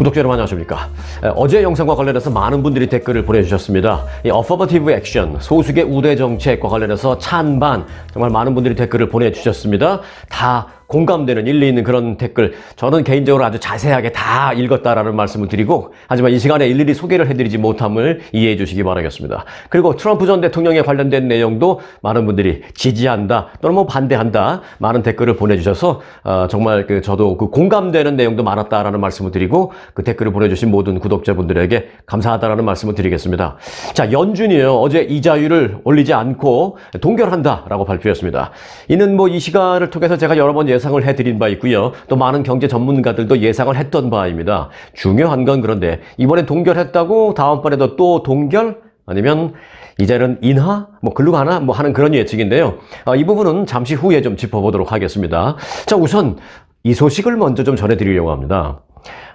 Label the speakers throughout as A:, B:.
A: 구독자 여러분 안녕하십니까? 에, 어제 영상과 관련해서 많은 분들이 댓글을 보내주셨습니다. 이 Affirmative Action 소수계 우대 정책과 관련해서 찬반 정말 많은 분들이 댓글을 보내주셨습니다. 다 공감되는 일리 있는 그런 댓글 저는 개인적으로 아주 자세하게 다 읽었다라는 말씀을 드리고 하지만 이 시간에 일일이 소개를 해드리지 못함을 이해해 주시기 바라겠습니다 그리고 트럼프 전 대통령에 관련된 내용도 많은 분들이 지지한다 또는 뭐 반대한다 많은 댓글을 보내주셔서 어, 정말 그 저도 그 공감되는 내용도 많았다라는 말씀을 드리고 그 댓글을 보내주신 모든 구독자분들에게 감사하다라는 말씀을 드리겠습니다. 자 연준이요 어제 이자율을 올리지 않고 동결한다라고 발표했습니다. 이는 뭐 이 시간을 통해서 제가 여러 번 예상 을 해드린 바 있고요. 또 많은 경제 전문가들도 예상을 했던 바입니다. 중요한 건 그런데 이번에 동결했다고 다음번에도 또 동결 아니면 이제는 인하, 뭐 글로 가나 뭐 하는 그런 예측인데요. 아, 이 부분은 잠시 후에 좀 짚어보도록 하겠습니다. 자, 우선 이 소식을 먼저 좀 전해드리려고 합니다.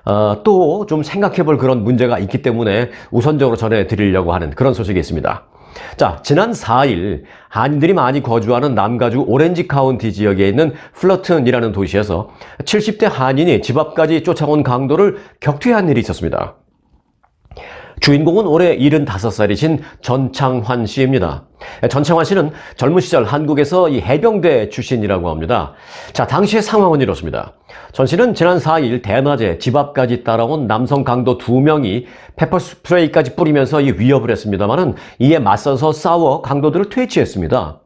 A: 어, 또좀 생각해 볼 그런 문제가 있기 때문에 우선적으로 전해드리려고 하는 그런 소식이 있습니다. 자, 지난 4일 한인들이 많이 거주하는 남가주 오렌지 카운티 지역에 있는 플러튼이라는 도시에서 70대 한인이 집 앞까지 쫓아온 강도를 격퇴한 일이 있었습니다. 주인공은 올해 75살이신 전창환 씨입니다. 전창환 씨는 젊은 시절 한국에서 이 해병대 출신이라고 합니다. 자, 당시의 상황은 이렇습니다. 전 씨는 지난 4일 대낮에 집 앞까지 따라온 남성 강도 두 명이 페퍼 스프레이까지 뿌리면서 이 위협을 했습니다만은 이에 맞서서 싸워 강도들을 퇴치했습니다.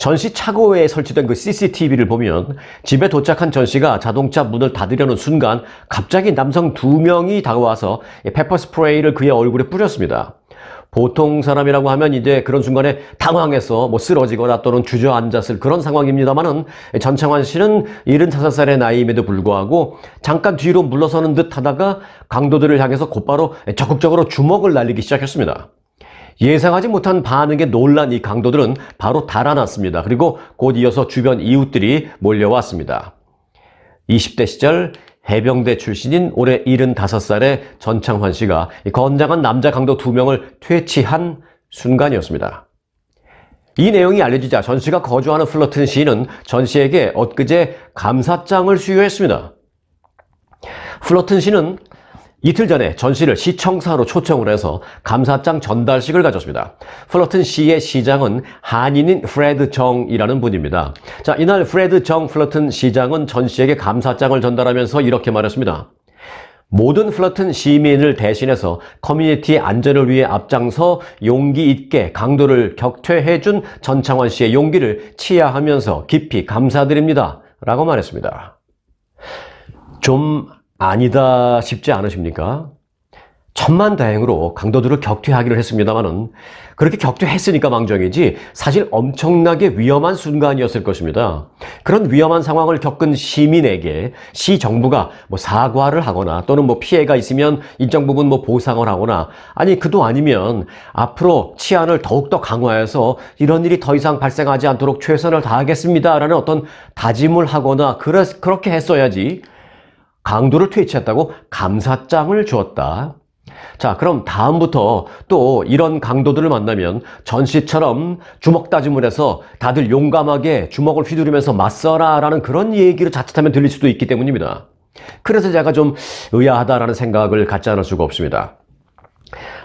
A: 전씨 차고에 설치된 그 CCTV를 보면 집에 도착한 전 씨가 자동차 문을 닫으려는 순간 갑자기 남성 두 명이 다가와서 페퍼 스프레이를 그의 얼굴에 뿌렸습니다. 보통 사람이라고 하면 이제 그런 순간에 당황해서 뭐 쓰러지거나 또는 주저앉았을 그런 상황입니다만은 전창환 씨는 75살의 나이임에도 불구하고 잠깐 뒤로 물러서는 듯 하다가 강도들을 향해서 곧바로 적극적으로 주먹을 날리기 시작했습니다. 예상하지 못한 반응에 놀란 이 강도들은 바로 달아났습니다. 그리고 곧 이어서 주변 이웃들이 몰려왔습니다. 20대 시절 해병대 출신인 올해 75살의 전창환 씨가 이 건장한 남자 강도 두 명을 퇴치한 순간이었습니다. 이 내용이 알려지자 전 씨가 거주하는 플러튼 시는 전 씨에게 엊그제 감사장을 수여했습니다. 플러튼 시는 이틀 전에 전 씨를 시청사로 초청을 해서 감사장 전달식을 가졌습니다. 플러튼 시의 시장은 한인인 프레드 정이라는 분입니다. 자, 이날 프레드 정 플러튼 시장은 전 씨에게 감사장을 전달하면서 이렇게 말했습니다. 모든 플러튼 시민을 대신해서 커뮤니티의 안전을 위해 앞장서 용기 있게 강도를 격퇴해준 전창환 씨의 용기를 치하하면서 깊이 감사드립니다. 라고 말했습니다. 좀 아니다 싶지 않으십니까? 천만 다행으로 강도들을 격퇴하기를 했습니다만은 그렇게 격퇴했으니까 망정이지 사실 엄청나게 위험한 순간이었을 것입니다. 그런 위험한 상황을 겪은 시민에게 시 정부가 뭐 사과를 하거나 또는 뭐 피해가 있으면 일정 부분 뭐 보상을 하거나 아니 그도 아니면 앞으로 치안을 더욱더 강화해서 이런 일이 더 이상 발생하지 않도록 최선을 다하겠습니다라는 어떤 다짐을 하거나 그래, 그렇게 했어야지 강도를 퇴치했다고 감사장을 주었다. 자, 그럼 다음부터 또 이런 강도들을 만나면 전 씨처럼 주먹 다짐을 해서 다들 용감하게 주먹을 휘두르면서 맞서라 라는 그런 얘기를 자칫하면 들릴 수도 있기 때문입니다. 그래서 제가 좀 의아하다라는 생각을 갖지 않을 수가 없습니다.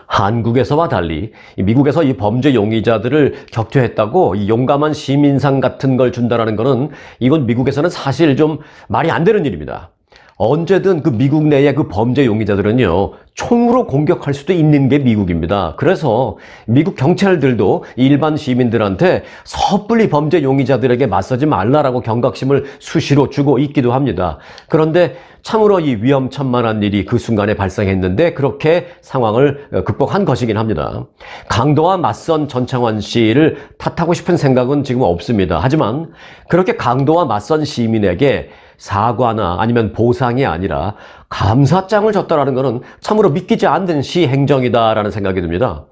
A: 한국에서와 달리 미국에서 이 범죄 용의자들을 격퇴했다고 이 용감한 시민상 같은 걸 준다라는 것은 이건 미국에서는 사실 좀 말이 안 되는 일입니다. 언제든 그 미국 내의 그 범죄 용의자들은요, 총으로 공격할 수도 있는 게 미국입니다. 그래서 미국 경찰들도 일반 시민들한테 섣불리 범죄 용의자들에게 맞서지 말라라고 경각심을 수시로 주고 있기도 합니다. 그런데 참으로 이 위험천만한 일이 그 순간에 발생했는데 그렇게 상황을 극복한 것이긴 합니다. 강도와 맞선 전창환 씨를 탓하고 싶은 생각은 지금 없습니다. 하지만 그렇게 강도와 맞선 시민에게 사과나 아니면 보상이 아니라 감사장을 줬다라는 것은 참으로 믿기지 않는 시 행정이다라는 생각이 듭니다.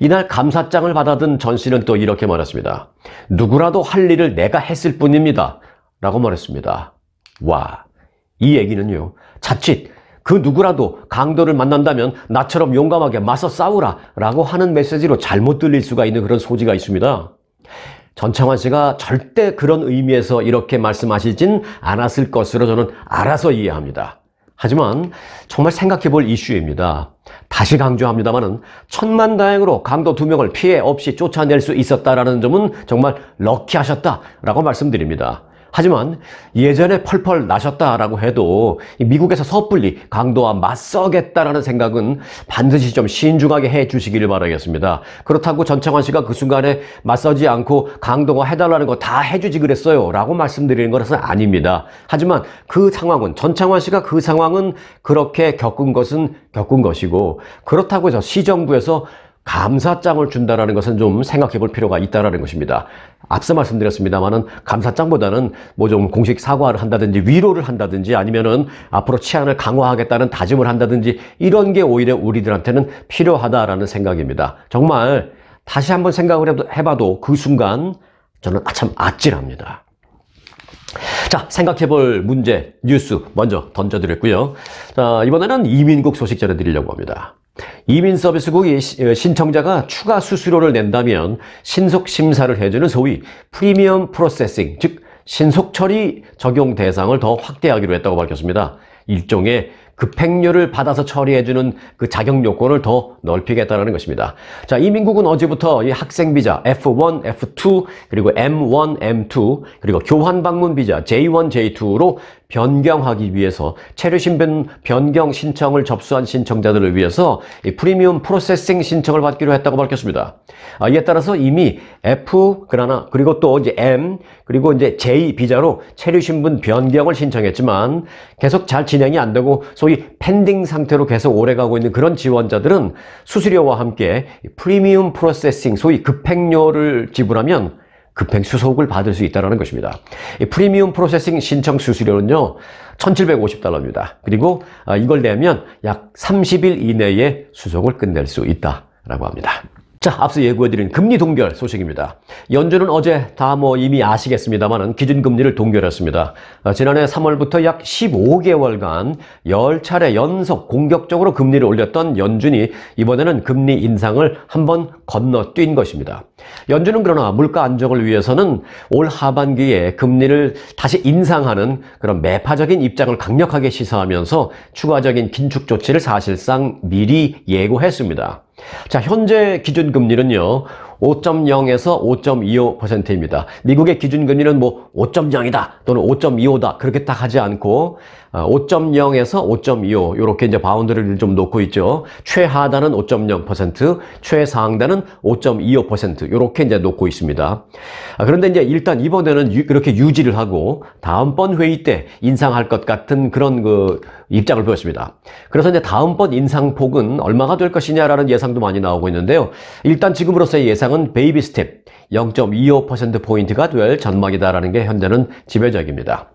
A: 이날 감사장을 받아든 전 씨는 또 이렇게 말했습니다. 누구라도 할 일을 내가 했을 뿐입니다. 라고 말했습니다. 와, 이 얘기는요. 자칫 그 누구라도 강도를 만난다면 나처럼 용감하게 맞서 싸우라 라고 하는 메시지로 잘못 들릴 수가 있는 그런 소지가 있습니다. 전창환 씨가 절대 그런 의미에서 이렇게 말씀하시진 않았을 것으로 저는 알아서 이해합니다. 하지만 정말 생각해 볼 이슈입니다. 다시 강조합니다만은 천만 다행으로 강도 두 명을 피해 없이 쫓아낼 수 있었다라는 점은 정말 럭키하셨다라고 말씀드립니다. 하지만 예전에 펄펄 나셨다라고 해도 이 미국에서 섣불리 강도와 맞서겠다라는 생각은 반드시 좀 신중하게 해 주시기를 바라겠습니다. 그렇다고 전창환 씨가 그 순간에 맞서지 않고 강도가 해달라는 거 다 해주지 그랬어요 라고 말씀드리는 것은 아닙니다. 하지만 그 상황은 전창환 씨가 그 상황은 그렇게 겪은 것은 겪은 것이고 그렇다고 해서 시정부에서 감사장을 준다라는 것은 좀 생각해 볼 필요가 있다라는 것입니다. 앞서 말씀드렸습니다만은 감사장보다는 뭐 좀 공식 사과를 한다든지 위로를 한다든지 아니면은 앞으로 치안을 강화하겠다는 다짐을 한다든지 이런 게 오히려 우리들한테는 필요하다라는 생각입니다. 정말 다시 한번 생각을 해봐도 그 순간 저는 아참 아찔합니다. 자, 생각해 볼 문제, 뉴스 먼저 던져드렸고요. 자, 이번에는 이민국 소식 전해드리려고 합니다. 이민 서비스국이 시- 어, 신청자가 추가 수수료를 낸다면 신속 심사를 해주는 소위 프리미엄 프로세싱, 즉 신속 처리 적용 대상을 더 확대하기로 했다고 밝혔습니다. 일종의 급행료를 받아서 처리해주는 그 자격 요건을 더 넓히겠다는 것입니다. 자, 이 민국은 어제부터 이 학생 비자 F1, F2, 그리고 M1, M2, 그리고 교환 방문 비자 J1, J2로 변경하기 위해서 체류 신변 변경 신청을 접수한 신청자들을 위해서 이 프리미엄 프로세싱 신청을 받기로 했다고 밝혔습니다. 아, 이에 따라서 이미 F 그러나 그리고 또 이제 M 그리고 이제 J 비자로 체류 신분 변경을 신청했지만 계속 잘 진행이 안 되고 소위 펜딩 상태로 계속 오래가고 있는 그런 지원자들은 수수료와 함께 이 프리미엄 프로세싱 소위 급행료를 지불하면 급행 수속을 받을 수 있다는 것입니다. 이 프리미엄 프로세싱 신청 수수료는요, 1,750달러입니다. 그리고 아, 이걸 내면 약 30일 이내에 수속을 끝낼 수 있다라고 합니다. 자, 앞서 예고해드린 금리 동결 소식입니다. 연준은 어제 다 뭐 이미 아시겠습니다만은 기준금리를 동결했습니다. 아, 지난해 3월부터 약 15개월간 10차례 연속 공격적으로 금리를 올렸던 연준이 이번에는 금리 인상을 한번 건너뛴 것입니다. 연준은 그러나 물가 안정을 위해서는 올 하반기에 금리를 다시 인상하는 그런 매파적인 입장을 강력하게 시사하면서 추가적인 긴축 조치를 사실상 미리 예고했습니다. 자, 현재 기준금리는요, 5.0에서 5.25%입니다. 미국의 기준금리는 뭐 5.0이다 또는 5.25다 그렇게 딱 하지 않고 5.0에서 5.25 이렇게 이제 바운드를 좀 놓고 있죠. 최하단은 5.0%, 최상단은 5.25% 이렇게 이제 놓고 있습니다. 아, 그런데 이제 일단 이번에는 유, 그렇게 유지를 하고 다음번 회의 때 인상할 것 같은 그런 그 입장을 보였습니다. 그래서 이제 다음번 인상폭은 얼마가 될 것이냐라는 예상도 많이 나오고 있는데요. 일단 지금으로서의 예상은 베이비 스텝 0.25%포인트가 될 전망이다라는 게 현재는 지배적입니다.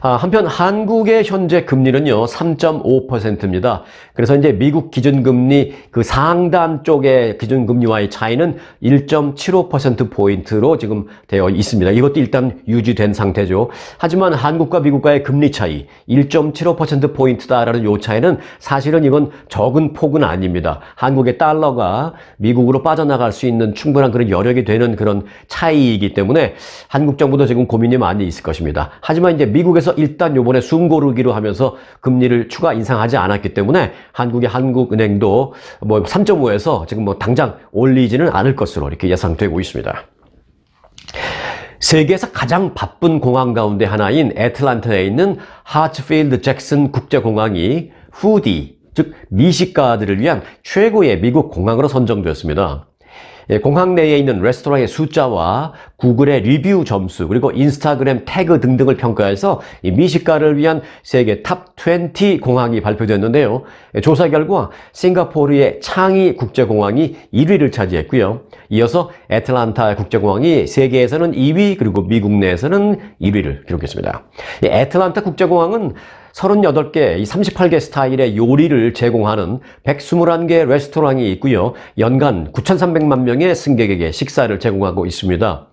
A: 아, 한편 한국의 현재 금리는요, 3.5%입니다. 그래서 이제 미국 기준금리 그 상단 쪽의 기준금리와의 차이는 1.75%포인트로 지금 되어 있습니다. 이것도 일단 유지된 상태죠. 하지만 한국과 미국과의 금리 차이 1.75%포인트다라는 요 차이는 사실은 이건 적은 폭은 아닙니다. 한국의 달러가 미국으로 빠져나갈 수 있는 충분한 그런 여력이 되는 그런 차이이기 때문에 한국 정부도 지금 고민이 많이 있을 것입니다. 하지만 이제 미국에서 일단 요번에 숨 고르기로 하면서 금리를 추가 인상하지 않았기 때문에 한국의 한국은행도 뭐 3.5에서 지금 뭐 당장 올리지는 않을 것으로 이렇게 예상되고 있습니다. 세계에서 가장 바쁜 공항 가운데 하나인 애틀란타에 있는 하츠필드 잭슨 국제공항이 후디, 즉 미식가들을 위한 최고의 미국 공항으로 선정되었습니다. 예, 공항 내에 있는 레스토랑의 숫자와 구글의 리뷰 점수 그리고 인스타그램 태그 등등을 평가해서 이 미식가를 위한 세계 탑 20 공항이 발표됐는데요. 예, 조사 결과 싱가포르의 창이 국제공항이 1위를 차지했고요. 이어서 애틀란타 국제공항이 세계에서는 2위 그리고 미국 내에서는 1위를 기록했습니다. 이 애틀란타 국제공항은 38개, 38개 스타일의 요리를 제공하는 121개 레스토랑이 있고요. 연간 9,300만 명의 승객에게 식사를 제공하고 있습니다.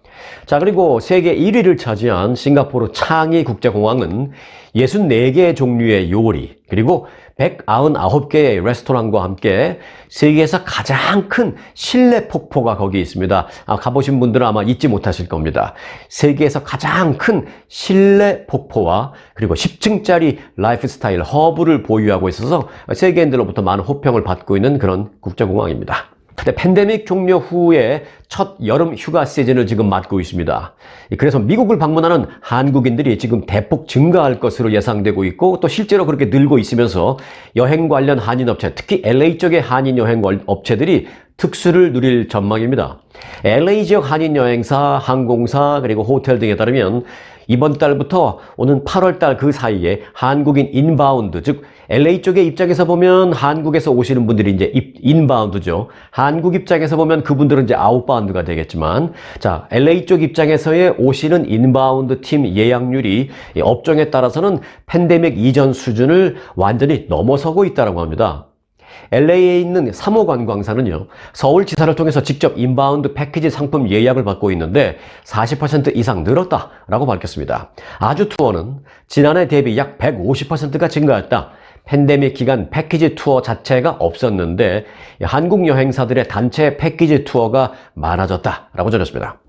A: 자, 그리고 세계 1위를 차지한 싱가포르 창이 국제공항은 64개의 종류의 요리, 그리고 199개의 레스토랑과 함께 세계에서 가장 큰 실내 폭포가 거기 있습니다. 아, 가보신 분들은 아마 잊지 못하실 겁니다. 세계에서 가장 큰 실내 폭포와 그리고 10층짜리 라이프스타일 허브를 보유하고 있어서 세계인들로부터 많은 호평을 받고 있는 그런 국제공항입니다. 근데 팬데믹 종료 후에 첫 여름 휴가 시즌을 지금 맞고 있습니다. 그래서 미국을 방문하는 한국인들이 지금 대폭 증가할 것으로 예상되고 있고 또 실제로 그렇게 늘고 있으면서 여행 관련 한인 업체, 특히 LA 쪽의 한인 여행 업체들이 특수를 누릴 전망입니다. LA 지역 한인 여행사, 항공사, 그리고 호텔 등에 따르면 이번 달부터 오는 8월 달 그 사이에 한국인 인바운드, 즉 LA 쪽의 입장에서 보면 한국에서 오시는 분들이 이제 인바운드죠. 한국 입장에서 보면 그분들은 이제 아웃바운드가 되겠지만 자, LA 쪽 입장에서의 오시는 인바운드 팀 예약률이 업종에 따라서는 팬데믹 이전 수준을 완전히 넘어서고 있다고 합니다. LA에 있는 3호 관광사는요, 서울지사를 통해서 직접 인바운드 패키지 상품 예약을 받고 있는데 40% 이상 늘었다라고 밝혔습니다. 아주 투어는 지난해 대비 약 150%가 증가했다. 팬데믹 기간 패키지 투어 자체가 없었는데 한국 여행사들의 단체 패키지 투어가 많아졌다라고 전했습니다.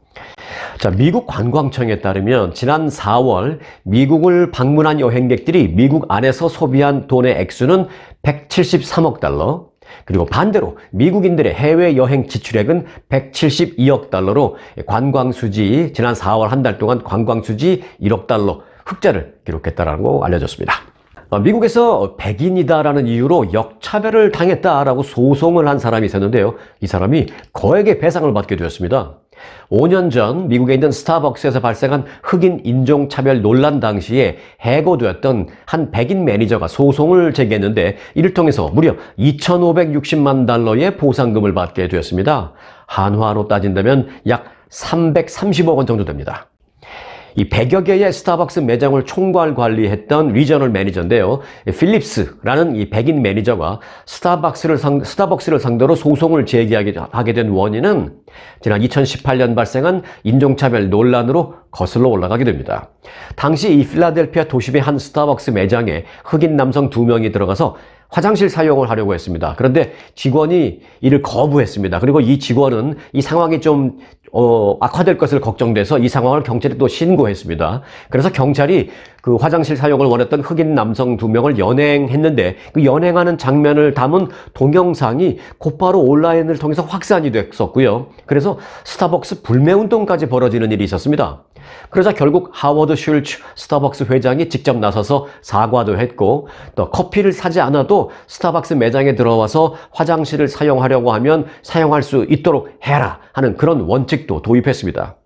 A: 자, 미국 관광청에 따르면 지난 4월 미국을 방문한 여행객들이 미국 안에서 소비한 돈의 액수는 173억 달러, 그리고 반대로 미국인들의 해외 여행 지출액은 172억 달러로 관광 수지 지난 4월 한 달 동안 관광 수지 1억 달러 흑자를 기록했다라고 알려졌습니다. 어, 미국에서 백인이다라는 이유로 역차별을 당했다라고 소송을 한 사람이 있었는데요. 이 사람이 거액의 배상을 받게 되었습니다. 5년 전 미국에 있는 스타벅스에서 발생한 흑인 인종차별 논란 당시에 해고되었던 한 백인 매니저가 소송을 제기했는데 이를 통해서 무려 2,560만 달러의 보상금을 받게 되었습니다. 한화로 따진다면 약 330억 원 정도 됩니다. 이 100여 개의 스타벅스 매장을 총괄 관리했던 리저널 매니저인데요. 필립스라는 이 백인 매니저가 스타벅스를, 상, 스타벅스를 상대로 소송을 제기하게 된 원인은 지난 2018년 발생한 인종차별 논란으로 거슬러 올라가게 됩니다. 당시 이 필라델피아 도심의 한 스타벅스 매장에 흑인 남성 두 명이 들어가서 화장실 사용을 하려고 했습니다. 그런데 직원이 이를 거부했습니다. 그리고 이 직원은 이 상황이 좀 어, 악화될 것을 걱정돼서 이 상황을 경찰에 또 신고했습니다. 그래서 경찰이 그 화장실 사용을 원했던 흑인 남성 두 명을 연행했는데 그 연행하는 장면을 담은 동영상이 곧바로 온라인을 통해서 확산이 됐었고요. 그래서 스타벅스 불매운동까지 벌어지는 일이 있었습니다. 그러자 결국 하워드 슐츠 스타벅스 회장이 직접 나서서 사과도 했고 또 커피를 사지 않아도 스타벅스 매장에 들어와서 화장실을 사용하려고 하면 사용할 수 있도록 해라 하는 그런 원칙도 도입했습니다.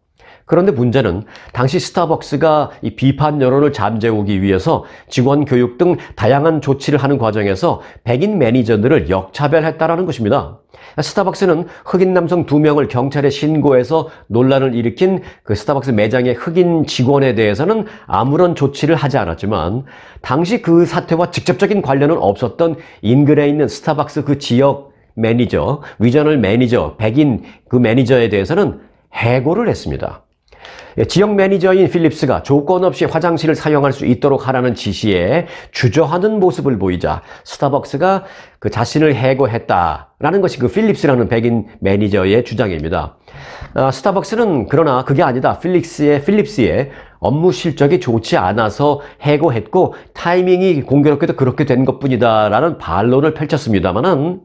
A: 그런데 문제는 당시 스타벅스가 이 비판 여론을 잠재우기 위해서 직원 교육 등 다양한 조치를 하는 과정에서 백인 매니저들을 역차별했다라는 것입니다. 스타벅스는 흑인 남성 두 명을 경찰에 신고해서 논란을 일으킨 그 스타벅스 매장의 흑인 직원에 대해서는 아무런 조치를 하지 않았지만 당시 그 사태와 직접적인 관련은 없었던 인근에 있는 스타벅스 그 지역 매니저, 위저널 매니저, 백인 그 매니저에 대해서는 해고를 했습니다. 예, 지역 매니저인 필립스가 조건 없이 화장실을 사용할 수 있도록 하라는 지시에 주저하는 모습을 보이자 스타벅스가 그 자신을 해고했다라는 것이 그 필립스라는 백인 매니저의 주장입니다. 아, 스타벅스는 그러나 그게 아니다. 필립스의 필립스의 업무 실적이 좋지 않아서 해고했고 타이밍이 공교롭게도 그렇게 된 것뿐이다라는 반론을 펼쳤습니다만은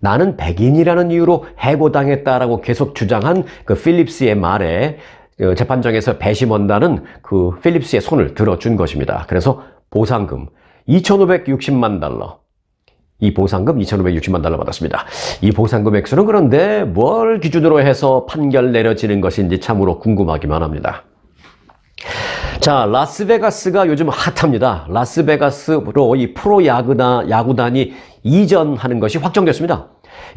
A: 나는 백인이라는 이유로 해고당했다라고 계속 주장한 그 필립스의 말에 그 재판정에서 배심원단은 그 필립스의 손을 들어준 것입니다. 그래서 보상금 2,560만 달러. 이 보상금 2,560만 달러 받았습니다. 이 보상금 액수는 그런데 뭘 기준으로 해서 판결 내려지는 것인지 참으로 궁금하기만 합니다. 자, 라스베가스가 요즘 핫합니다. 라스베가스로 이 프로 야구단, 야구단이 이전하는 것이 확정됐습니다.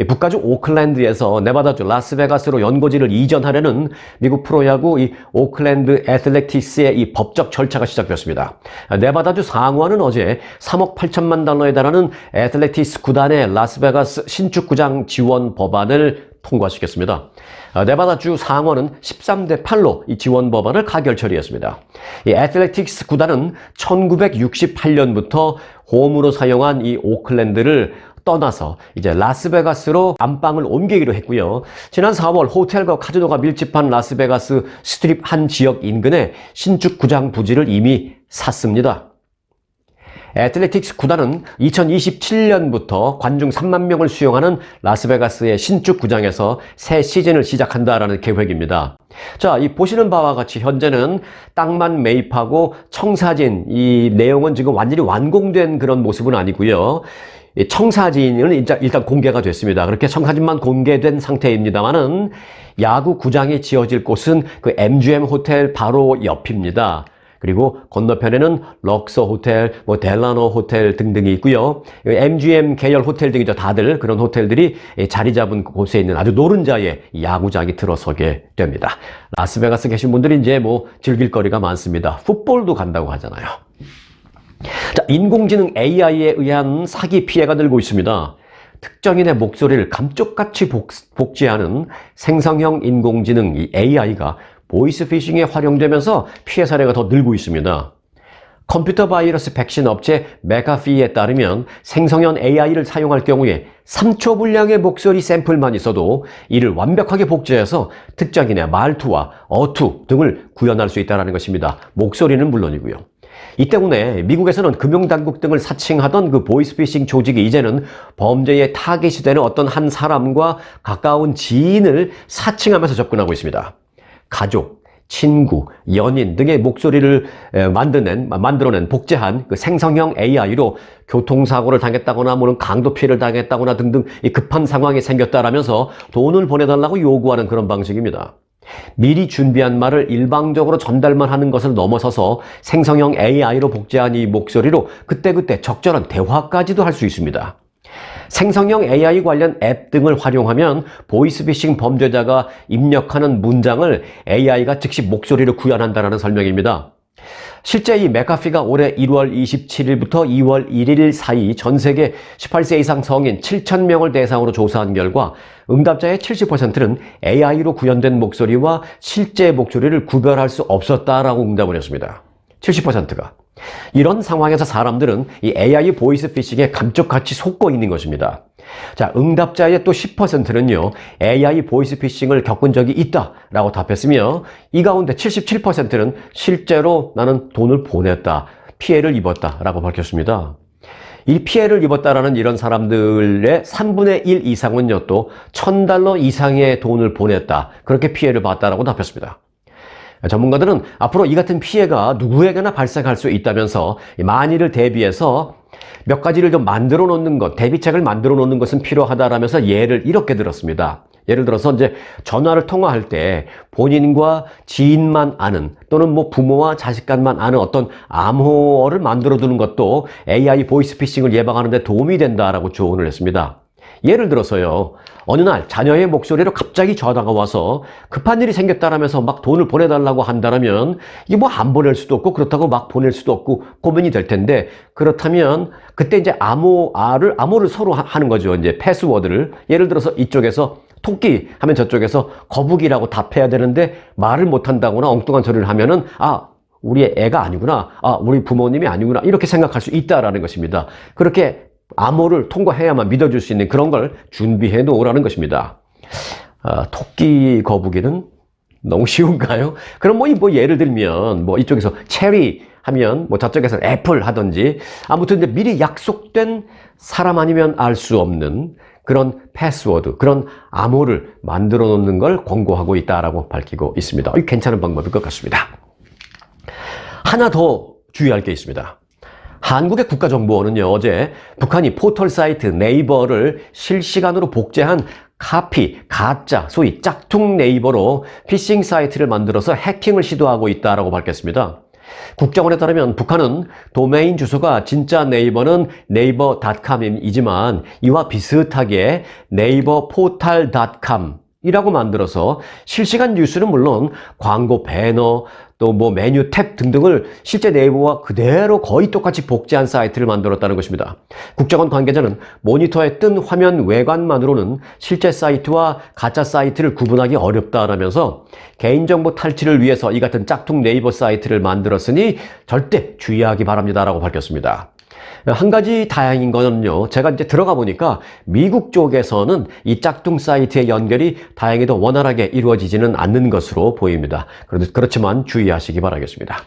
A: 북가주 오클랜드에서 네바다주 라스베가스로 연고지를 이전하려는 미국 프로야구 이 오클랜드 애틀레틱스의 이 법적 절차가 시작됐습니다. 네바다주 상원은 어제 3억 8천만 달러에 달하는 애틀레틱스 구단의 라스베가스 신축구장 지원 법안을 통과시켰습니다. 아, 네바다주 상원은 13대 8로 이 지원 법안을 가결 처리했습니다. 이 애틀레틱스 구단은 1968년부터 홈으로 사용한 이 오클랜드를 떠나서 이제 라스베가스로 안방을 옮기기로 했고요. 지난 4월 호텔과 카지노가 밀집한 라스베가스 스트립 한 지역 인근에 신축 구장 부지를 이미 샀습니다. 애틀레틱스 구단은 2027년부터 관중 3만 명을 수용하는 라스베가스의 신축 구장에서 새 시즌을 시작한다라는 계획입니다. 자, 이 보시는 바와 같이 현재는 땅만 매입하고 청사진 이 내용은 지금 완전히 완공된 그런 모습은 아니고요. 이 청사진은 일단 공개가 됐습니다. 그렇게 청사진만 공개된 상태입니다만은 야구 구장이 지어질 곳은 그 MGM 호텔 바로 옆입니다. 그리고 건너편에는 럭서 호텔, 뭐 델라노 호텔 등등이 있고요. MGM 계열 호텔 등이죠. 다들 그런 호텔들이 자리 잡은 곳에 있는 아주 노른자의 야구장이 들어서게 됩니다. 라스베가스 계신 분들이 이제 뭐 즐길 거리가 많습니다. 풋볼도 간다고 하잖아요. 자, 인공지능 AI에 의한 사기 피해가 늘고 있습니다. 특정인의 목소리를 감쪽같이 복, 복제하는 생성형 인공지능 이 AI가 보이스 피싱에 활용되면서 피해 사례가 더 늘고 있습니다. 컴퓨터 바이러스 백신 업체 메가피에 따르면 생성형 AI를 사용할 경우에 3초 분량의 목소리 샘플만 있어도 이를 완벽하게 복제해서 특정인의 말투와 어투 등을 구현할 수 있다는 것입니다. 목소리는 물론이고요. 이 때문에 미국에서는 금융당국 등을 사칭하던 그 보이스피싱 조직이 이제는 범죄의 타겟이 되는 어떤 한 사람과 가까운 지인을 사칭하면서 접근하고 있습니다. 가족, 친구, 연인 등의 목소리를 만드는, 만들어낸 복제한 그 생성형 AI로 교통사고를 당했다거나 뭐는 강도 피해를 당했다거나 등등 급한 상황이 생겼다라면서 돈을 보내달라고 요구하는 그런 방식입니다. 미리 준비한 말을 일방적으로 전달만 하는 것을 넘어서서 생성형 AI로 복제한 이 목소리로 그때그때 적절한 대화까지도 할 수 있습니다. 생성형 AI 관련 앱 등을 활용하면 보이스피싱 범죄자가 입력하는 문장을 AI가 즉시 목소리로 구현한다는 설명입니다. 실제 이 메카피가 올해 1월 27일부터 2월 1일 사이 전 세계 18세 이상 성인 7,000명을 대상으로 조사한 결과 응답자의 70%는 AI로 구현된 목소리와 실제 목소리를 구별할 수 없었다라고 응답을 했습니다. 70%가. 이런 상황에서 사람들은 이 AI 보이스 피싱에 감쪽같이 속고 있는 것입니다. 자, 응답자의 또 10%는요, AI 보이스 피싱을 겪은 적이 있다 라고 답했으며, 이 가운데 77%는 실제로 나는 돈을 보냈다, 피해를 입었다 라고 밝혔습니다. 이 피해를 입었다라는 이런 사람들의 3분의 1 이상은요, 또 1000달러 이상의 돈을 보냈다, 그렇게 피해를 봤다라고 답했습니다. 전문가들은 앞으로 이 같은 피해가 누구에게나 발생할 수 있다면서 만일을 대비해서 몇 가지를 좀 만들어 놓는 것, 대비책을 만들어 놓는 것은 필요하다라면서 예를 이렇게 들었습니다. 예를 들어서 이제 전화를 통화할 때 본인과 지인만 아는 또는 뭐 부모와 자식 간만 아는 어떤 암호어를 만들어 두는 것도 AI 보이스피싱을 예방하는 데 도움이 된다라고 조언을 했습니다. 예를 들어서요. 어느 날 자녀의 목소리로 갑자기 전화가 와서 급한 일이 생겼다라면서 막 돈을 보내달라고 한다면 이게 뭐 안 보낼 수도 없고 그렇다고 막 보낼 수도 없고 고민이 될 텐데 그렇다면 그때 이제 암호를 암호를 서로 하는 거죠. 이제 패스워드를 예를 들어서 이쪽에서 토끼 하면 저쪽에서 거북이라고 답해야 되는데 말을 못 한다거나 엉뚱한 소리를 하면은 아 우리 애가 아니구나. 아, 우리 부모님이 아니구나. 이렇게 생각할 수 있다라는 것입니다. 그렇게 암호를 통과해야만 믿어줄 수 있는 그런 걸 준비해 놓으라는 것입니다. 아, 토끼 거북이는 너무 쉬운가요? 그럼 뭐, 뭐 예를 들면 뭐 이쪽에서 체리 하면 뭐 저쪽에서 애플 하든지 아무튼 이제 미리 약속된 사람 아니면 알 수 없는 그런 패스워드, 그런 암호를 만들어 놓는 걸 권고하고 있다라고 밝히고 있습니다. 괜찮은 방법일 것 같습니다. 하나 더 주의할 게 있습니다. 한국의 국가정보원은요, 어제 북한이 포털 사이트 네이버를 실시간으로 복제한 카피, 가짜, 소위 짝퉁 네이버로 피싱 사이트를 만들어서 해킹을 시도하고 있다고 밝혔습니다. 국정원에 따르면 북한은 도메인 주소가 진짜 네이버는 네이버닷컴이지만 이와 비슷하게 네이버 포탈닷컴 이라고 만들어서 실시간 뉴스는 물론 광고 배너 또 뭐 메뉴 탭 등등을 실제 네이버와 그대로 거의 똑같이 복제한 사이트를 만들었다는 것입니다. 국정원 관계자는 모니터에 뜬 화면 외관만으로는 실제 사이트와 가짜 사이트를 구분하기 어렵다라면서 개인정보 탈취를 위해서 이 같은 짝퉁 네이버 사이트를 만들었으니 절대 주의하기 바랍니다라고 밝혔습니다. 한 가지 다행인 거는요, 제가 이제 들어가 보니까 미국 쪽에서는 이 짝퉁 사이트의 연결이 다행히도 원활하게 이루어지지는 않는 것으로 보입니다. 그렇지만 주의하시기 바라겠습니다.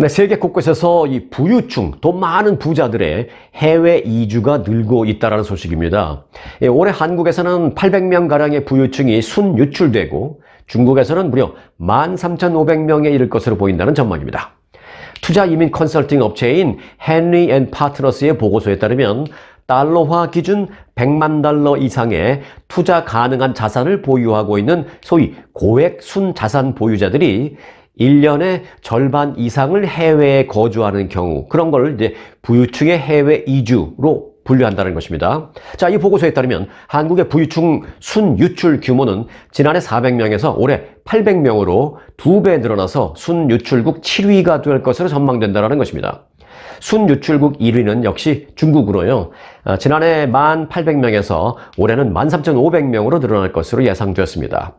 A: 네, 세계 곳곳에서 이 부유층, 돈 많은 부자들의 해외 이주가 늘고 있다는 소식입니다. 예, 올해 한국에서는 800명 가량의 부유층이 순 유출되고 중국에서는 무려 13,500명에 이를 것으로 보인다는 전망입니다. 투자 이민 컨설팅 업체인 헨리 앤 파트너스의 보고서에 따르면 달러화 기준 100만 달러 이상의 투자 가능한 자산을 보유하고 있는 소위 고액 순자산 보유자들이 1년의 절반 이상을 해외에 거주하는 경우 그런 걸 이제 부유층의 해외 이주로 분류한다는 것입니다. 자, 이 보고서에 따르면 한국의 부유층 순유출 규모는 지난해 400명에서 올해 800명으로 두 배 늘어나서 순 유출국 7위가 될 것으로 전망된다는 것입니다. 순유출국 1위는 역시 중국으로요. 아, 지난해 1,800명에서 올해는 13,500명으로 늘어날 것으로 예상되었습니다.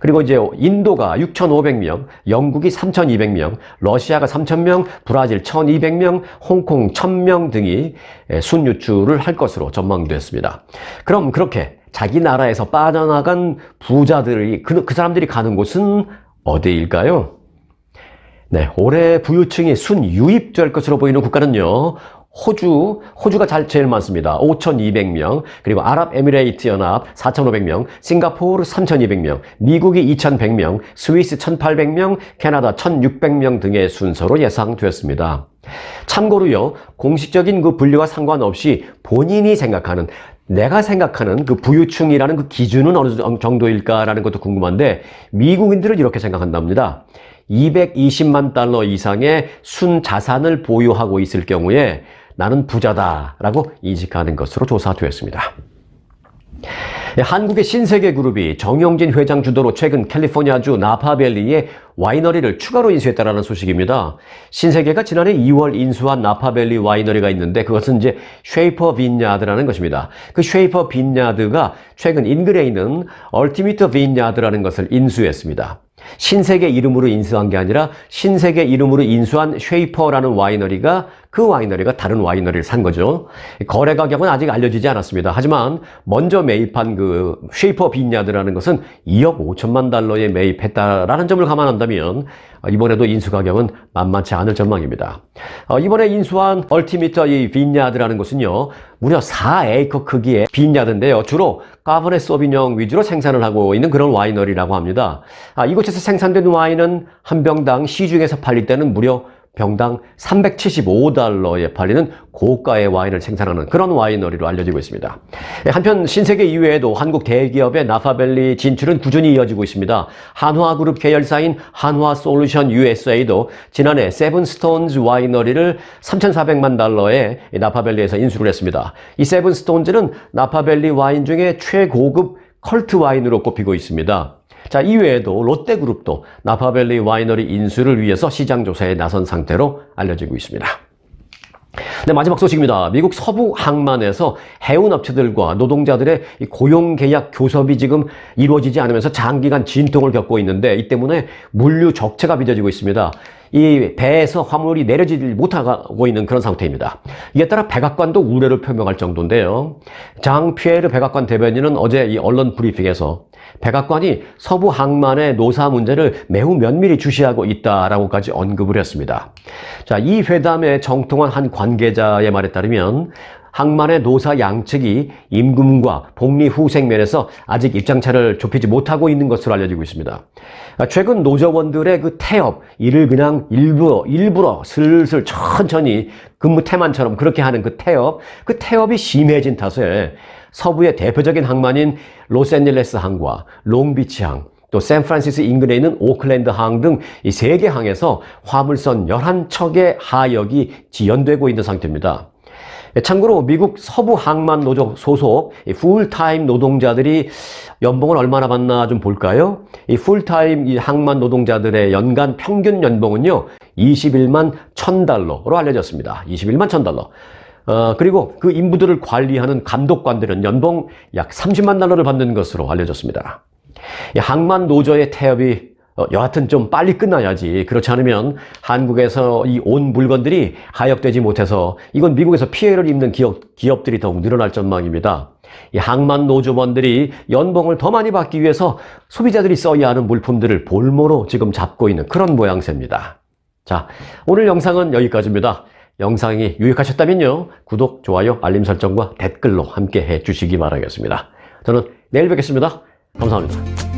A: 그리고 이제 인도가 6,500명, 영국이 3,200명, 러시아가 3,000명, 브라질 1,200명, 홍콩 1,000명 등이 순유출을 할 것으로 전망되었습니다. 그럼 그렇게 자기 나라에서 빠져나간 부자들이 그, 그 사람들이 가는 곳은 어디일까요? 네, 올해 부유층이 순유입될 것으로 보이는 국가는요. 호주, 호주가 잘 제일 많습니다. 5,200명, 그리고 아랍에미레이트 연합 4,500명, 싱가포르 3,200명, 미국이 2,100명, 스위스 1,800명, 캐나다 1,600명 등의 순서로 예상되었습니다. 참고로요, 공식적인 그 분류와 상관없이 본인이 생각하는 내가 생각하는 그 부유층이라는 그 기준은 어느 정도일까라는 것도 궁금한데 미국인들은 이렇게 생각한답니다. 220만 달러 이상의 순자산을 보유하고 있을 경우에 나는 부자다라고 인식하는 것으로 조사되었습니다. 예, 한국의 신세계 그룹이 정영진 회장 주도로 최근 캘리포니아주 나파밸리에 와이너리를 추가로 인수했다는 소식입니다. 신세계가 지난해 2월 인수한 나파밸리 와이너리가 있는데 그것은 이제 쉐이퍼 빈야드라는 것입니다. 그 쉐이퍼 빈야드가 최근 인근에 있는 얼티미트 빈야드라는 것을 인수했습니다. 신세계 이름으로 인수한 게 아니라 신세계 이름으로 인수한 쉐이퍼라는 와이너리가 그 와이너리가 다른 와이너리를 산 거죠. 거래 가격은 아직 알려지지 않았습니다. 하지만 먼저 매입한 그 쉐이퍼 빈야드라는 것은 2억 5천만 달러에 매입했다라는 점을 감안한다 면 이번에도 인수 가격은 만만치 않을 전망입니다. 어, 이번에 인수한 얼티미터 이 빈야드라는 것은요. 무려 4에이커 크기의 빈야드인데요. 주로 까버네 소비뇽 위주로 생산을 하고 있는 그런 와이너리라고 합니다. 아, 이곳에서 생산된 와인은 한 병당 시중에서 팔릴 때는 무려 병당 375달러에 팔리는 고가의 와인을 생산하는 그런 와이너리로 알려지고 있습니다. 한편 신세계 이외에도 한국 대기업의 나파밸리 진출은 꾸준히 이어지고 있습니다. 한화그룹 계열사인 한화솔루션 USA도 지난해 세븐스톤즈 와이너리를 3,400만 달러에 나파밸리에서 인수를 했습니다. 이 세븐스톤즈는 나파밸리 와인 중에 최고급 컬트 와인으로 꼽히고 있습니다. 자, 이외에도 롯데그룹도 나파밸리 와이너리 인수를 위해서 시장 조사에 나선 상태로 알려지고 있습니다. 네, 마지막 소식입니다. 미국 서부 항만에서 해운 업체들과 노동자들의 고용 계약 교섭이 지금 이루어지지 않으면서 장기간 진통을 겪고 있는데 이 때문에 물류 적체가 빚어지고 있습니다. 이 배에서 화물이 내려지지 못하고 있는 그런 상태입니다. 이에 따라 백악관도 우려를 표명할 정도인데요. 장 피에르 백악관 대변인은 어제 이 언론 브리핑에서 백악관이 서부 항만의 노사 문제를 매우 면밀히 주시하고 있다라고까지 언급을 했습니다. 자, 이 회담에 정통한 한 관계자의 말에 따르면 항만의 노사 양측이 임금과 복리 후생 면에서 아직 입장차를 좁히지 못하고 있는 것으로 알려지고 있습니다. 최근 노조원들의 그 태업, 이를 그냥 일부러, 일부러 슬슬 천천히 근무 태만처럼 그렇게 하는 그 태업, 그 태업이 심해진 탓에 서부의 대표적인 항만인 로스앤젤레스 항과 롱비치 항, 또 샌프란시스 인근에 있는 오클랜드 항 등 이 세 개 항에서 화물선 11척의 하역이 지연되고 있는 상태입니다. 예, 참고로 미국 서부 항만 노조 소속 이 풀타임 노동자들이 연봉을 얼마나 받나 좀 볼까요? 이 풀타임 이 항만 노동자들의 연간 평균 연봉은요, 21만 1000달러로 알려졌습니다. 21만 1000달러. 어, 그리고 그 인부들을 관리하는 감독관들은 연봉 약 30만 달러를 받는 것으로 알려졌습니다. 이 항만 노조의 태업이 어, 여하튼 좀 빨리 끝나야지. 그렇지 않으면 한국에서 이 온 물건들이 하역되지 못해서 이건 미국에서 피해를 입는 기업, 기업들이 더욱 늘어날 전망입니다. 이 항만 노조원들이 연봉을 더 많이 받기 위해서 소비자들이 써야 하는 물품들을 볼모로 지금 잡고 있는 그런 모양새입니다. 자, 오늘 영상은 여기까지입니다. 영상이 유익하셨다면요. 구독, 좋아요, 알림 설정과 댓글로 함께 해 주시기 바라겠습니다. 저는 내일 뵙겠습니다. 감사합니다.